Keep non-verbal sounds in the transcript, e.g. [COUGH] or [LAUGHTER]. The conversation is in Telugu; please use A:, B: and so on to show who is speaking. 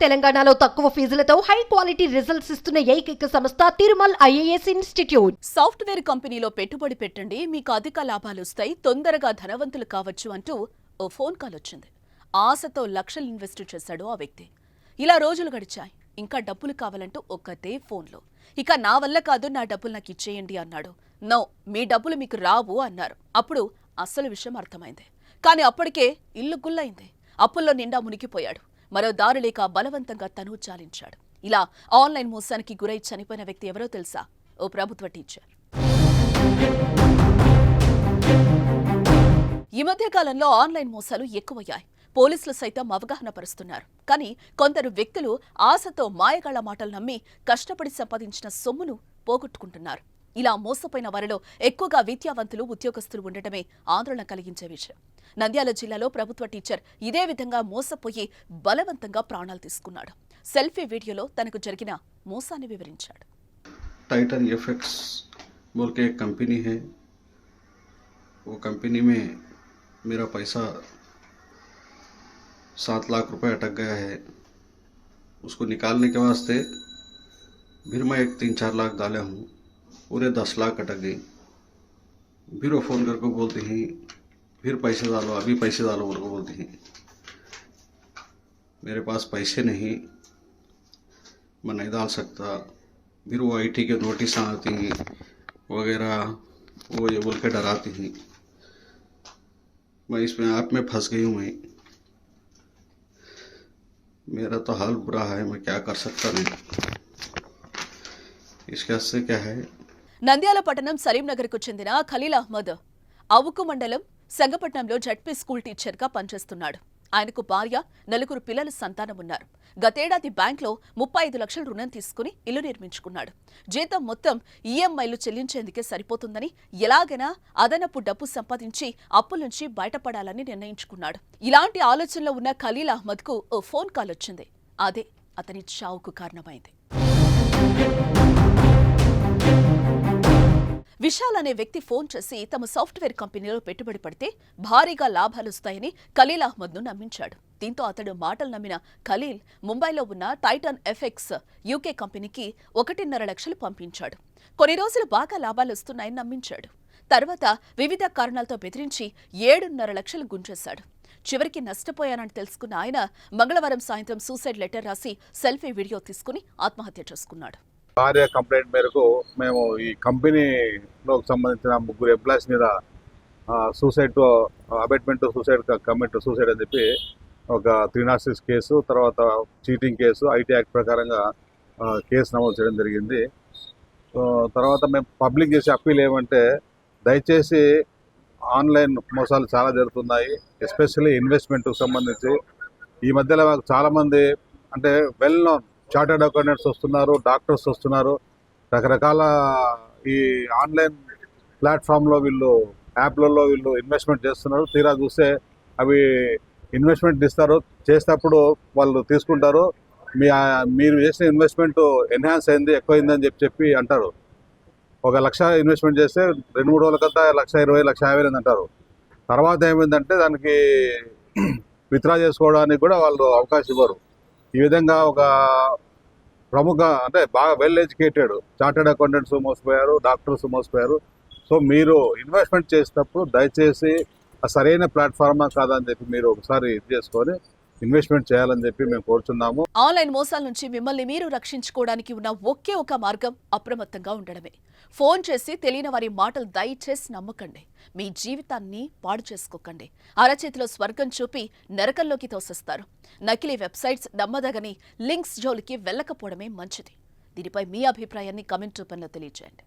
A: తెలంగాణలో తక్కువ ఫీజులతో హై క్వాలిటీ రిజల్ట్స్ ఇస్తున్న ఏకైక సంస్థ తిరుమల్ ఐఏఎస్ ఇన్స్టిట్యూట్.
B: సాఫ్ట్వేర్ కంపెనీలో పెట్టుబడి పెట్టండి మీకు అధిక లాభాలు వస్తాయి తొందరగా ధనవంతులు కావచ్చు అంటూ ఓ ఫోన్ కాల్ వచ్చింది. ఆశతో లక్షలు ఇన్వెస్ట్ చేశాడు ఆ వ్యక్తి. ఇలా రోజులు గడిచాయి. ఇంకా డబ్బులు కావాలంటూ ఒక్కతే ఫోన్లో. ఇక నా వల్ల కాదు నా డబ్బులు నాకు ఇచ్చేయండి అన్నాడు. నో మీ డబ్బులు మీకు రావు అన్నారు. అప్పుడు అసలు విషయం అర్థమైంది. కానీ అప్పటికే ఇల్లు గుల్లైంది. అప్పుల్లో నిండా మునిగిపోయాడు. మరో దారి లేక బలవంతంగా తను చాలించాడు. ఇలా ఆన్లైన్ మోసానికి గురై చనిపోయిన వ్యక్తి ఎవరో తెలుసా? ఓ ప్రభుత్వ టీచర్. ఈ మధ్య కాలంలో ఆన్లైన్ మోసాలు ఎక్కువయ్యాయి. పోలీసులు సైతం అవగాహన పరుస్తున్నారు. కానీ కొందరు వ్యక్తులు ఆశతో మాయగాళ్ళ మాటలు నమ్మి కష్టపడి సంపాదించిన సొమ్మును పోగొట్టుకుంటున్నారు. ఇలా మోసపోయిన వారిలో ఎక్కువగా విద్యావంతులు ఉద్యోగస్తులు ఉండటమే ఆందోళన కలిగించే విషయం నంద్యాల జిల్లాలో ప్రభుత్వ టీచర్ ఇదే విధంగా మోసపోయి బలవంతంగా ప్రాణాలు తీసుకున్నాడు సెల్ఫీ వీడియోలో తనకు జరిగిన మోసాన్ని వివరించాడు
C: टाइटन एफ एक्स बोल के एक कंपनी है वो कंपनी में मेरा पैसा सात लाख रुपए अटक गया है उसको निकालने के वास्ते फिर मैं एक तीन चार लाख डाला हूँ पूरे दस लाख अटक गई। फिर वो फ़ोन करके बोलती हैं, फिर पैसे डालो, अभी पैसे डालो बोल के बोलती हैं। मेरे पास पैसे नहीं, मैं नहीं डाल सकता। फिर वो आईटी के नोटिस आती हैं, वगैरह, वो ये बोल के डराती हैं। मैं इसमें आप में फंस गई हूँ मैं। मेरा तो हाल बुरा है, मैं क्या कर सकता नहीं इसके से क्या है?
B: నంద్యాల పట్టణం సలీంనగర్కు చెందిన ఖలీల్ అహ్మద్. అవుకు మండలం సంగపట్నంలో జడ్పీ స్కూల్ టీచర్గా పనిచేస్తున్నాడు. ఆయనకు భార్య నలుగురు పిల్లల సంతానం ఉన్నారు. గతేడాది బ్యాంక్లో ముప్పై ఐదు లక్షల రుణం తీసుకుని ఇల్లు నిర్మించుకున్నాడు. జీతం మొత్తం ఈఎంఐలు చెల్లించేందుకే సరిపోతుందని ఎలాగైనా అదనపు డబ్బు సంపాదించి అప్పుల నుంచి బయటపడాలని నిర్ణయించుకున్నాడు. ఇలాంటి ఆలోచనలో ఉన్న ఖలీల్ అహ్మద్కు ఓ ఫోన్ కాల్ వచ్చింది. అదే అతని చావుకు కారణమైంది. విశాల్ అనే వ్యక్తి ఫోన్ చేసి తమ సాఫ్ట్వేర్ కంపెనీలో పెట్టుబడి పడితే భారీగా లాభాలొస్తాయని ఖలీల్ అహ్మద్ను నమ్మించాడు. దీంతో అతడు మాటలు నమ్మిన ఖలీల్ ముంబైలో ఉన్న టైటన్ ఎఫెక్స్ యూకే కంపెనీకి ఒకటిన్నర లక్షలు పంపించాడు. కొన్ని రోజులు బాగా లాభాలొస్తున్నాయని నమ్మించాడు. తర్వాత వివిధ కారణాలతో బెదిరించి ఏడున్నర లక్షలు గుంజేశాడు. చివరికి నష్టపోయానని తెలుసుకున్న ఆయన మంగళవారం సాయంత్రం సూసైడ్ లెటర్ రాసి సెల్ఫీ వీడియో తీసుకుని ఆత్మహత్య చేసుకున్నాడు.
D: భార్య కంప్లైంట్ మేరకు మేము ఈ కంపెనీలోకి సంబంధించిన ముగ్గురు ఎంప్లాయీస్ మీద suicide abetment suicide commit suicide అని చెప్పి ఒక త్రీ నాట్ సిక్స్ కేసు తర్వాత చీటింగ్ కేసు ఐటీ యాక్ట్ ప్రకారంగా కేసు నమోదు చేయడం జరిగింది. తర్వాత మేము పబ్లిక్ చేసే అప్పీల్ ఏమంటే దయచేసి ఆన్లైన్ మోసాలు చాలా జరుగుతున్నాయి ఎస్పెషల్లీ ఇన్వెస్ట్మెంట్కి సంబంధించి. ఈ మధ్యలో మాకు చాలామంది అంటే వెల్ నోన్ చార్టర్డ్ అకౌంటెంట్స్ వస్తున్నారు డాక్టర్స్ వస్తున్నారు. రకరకాల ఈ ఆన్లైన్ ప్లాట్ఫామ్లో వీళ్ళు యాప్లలో వీళ్ళు ఇన్వెస్ట్మెంట్ చేస్తున్నారు. తీరా చూస్తే అవి ఇన్వెస్ట్మెంట్ ఇస్తారు. చేసేటప్పుడు వాళ్ళు తీసుకుంటారు. మీ మీరు చేసిన ఇన్వెస్ట్మెంట్ ఎన్హాన్స్ అయింది ఎక్కువైందని చెప్పి చెప్పి అంటారు. ఒక లక్ష ఇన్వెస్ట్మెంట్ చేస్తే రెండు మూడు రోజులకంతా లక్ష ఇరవై లక్ష యాభై అంటారు. తర్వాత ఏమైందంటే దానికి [CLEARS THROAT] విత్డ్రా చేసుకోవడానికి కూడా వాళ్ళు అవకాశం ఇవ్వరు. ఈ విధంగా ఒక ప్రముఖ అంటే బాగా వెల్ ఎడ్యుకేటెడ్ చార్టెడ్ అకౌంటెంట్స్ మోసపోయారు డాక్టర్స్ మోసపోయారు. సో మీరు ఇన్వెస్ట్మెంట్ చేసేటప్పుడు దయచేసి సరైన ప్లాట్ఫార్మా కాదని చెప్పి మీరు ఒకసారి ఇది చేసుకొని ఇన్వెస్ట్మెంట్ చేయాలని చెప్పి మేము కోరుతున్నాము
B: ఆన్లైన్ మోసాల నుంచి మిమ్మల్ని మీరు రక్షించుకోవడానికి ఉన్న ఒకే ఒక మార్గం అప్రమత్తంగా ఉండడమే. ఫోన్ చేసి తెలియని వారి మాటలు దయచేసి నమ్మకండి. మీ జీవితాన్ని పాడు చేసుకోకండి. అరచేతిలో స్వర్గం చూపి నరకంలోకి తోసేస్తారు. నకిలీ వెబ్సైట్స్ నమ్మదగని లింక్స్ జోలికి వెళ్ళకపోవడమే మంచిది. దీనిపై మీ అభిప్రాయాన్ని కమెంట్ రూపంలో తెలియజేయండి